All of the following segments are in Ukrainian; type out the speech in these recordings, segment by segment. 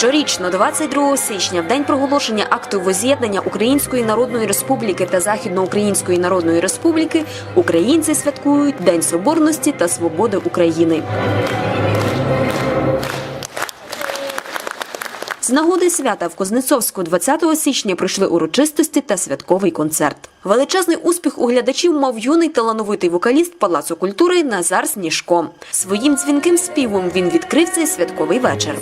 Щорічно, 22 січня, в день проголошення акту воз'єднання Української Народної Республіки та Західноукраїнської Народної Республіки, українці святкують День Соборності та Свободи України. З нагоди свята в Кузнецовську 20 січня пройшли урочистості та святковий концерт. Величезний успіх у глядачів мав юний талановитий вокаліст Палацу культури Назар Сніжко. Своїм дзвінким співом він відкрив цей святковий вечір.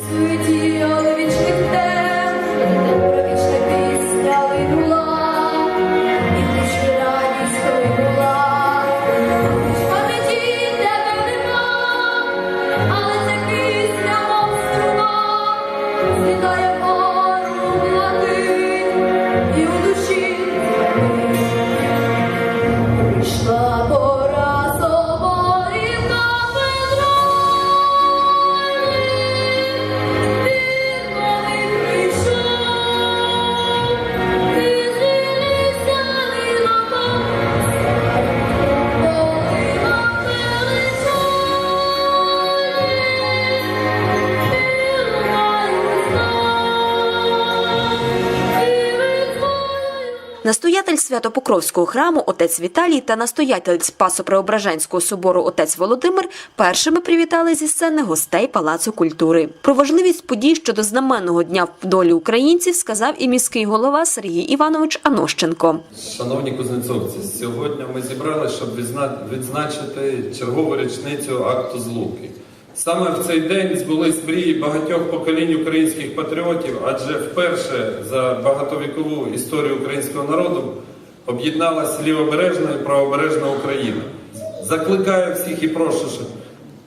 Настоятель Свято-Покровського храму отець Віталій та настоятель Спасо-Преображенського собору отець Володимир першими привітали зі сцени гостей Палацу культури. Про важливість подій щодо знаменного дня в долі українців сказав і міський голова Сергій Іванович Анощенко. Шановні кузнецовці, сьогодні ми зібралися, щоб відзна- відзначити чергову річницю акту злуки. Саме в цей день збулись мрії багатьох поколінь українських патріотів, адже вперше за багатовікову історію українського народу об'єдналася лівобережна і правобережна Україна. Закликаю всіх і прошу,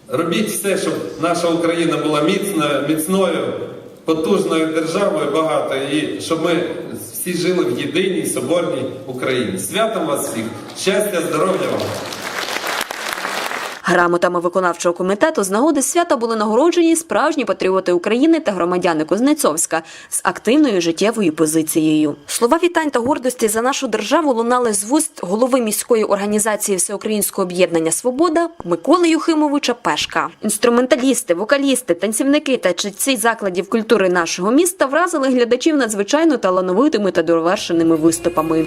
робіть все, щоб наша Україна була міцною, міцною, потужною державою багатою, і щоб ми всі жили в єдиній соборній Україні. Святом вас всіх! Щастя, здоров'я вам! Грамотами виконавчого комітету з нагоди свята були нагороджені справжні патріоти України та громадяни Кузнецовська з активною життєвою позицією. Слова вітань та гордості за нашу державу лунали з вуст голови міської організації Всеукраїнського об'єднання Свобода Миколи Юхимовича Пешка. Інструменталісти, вокалісти, танцівники та читці закладів культури нашого міста вразили глядачів надзвичайно талановитими та довершеними виступами.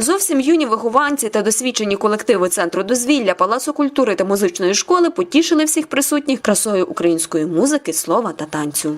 Зовсім юні вихованці та досвідчені колективи центру дозвілля, палацу культури та музичної школи потішили всіх присутніх красою української музики, слова та танцю.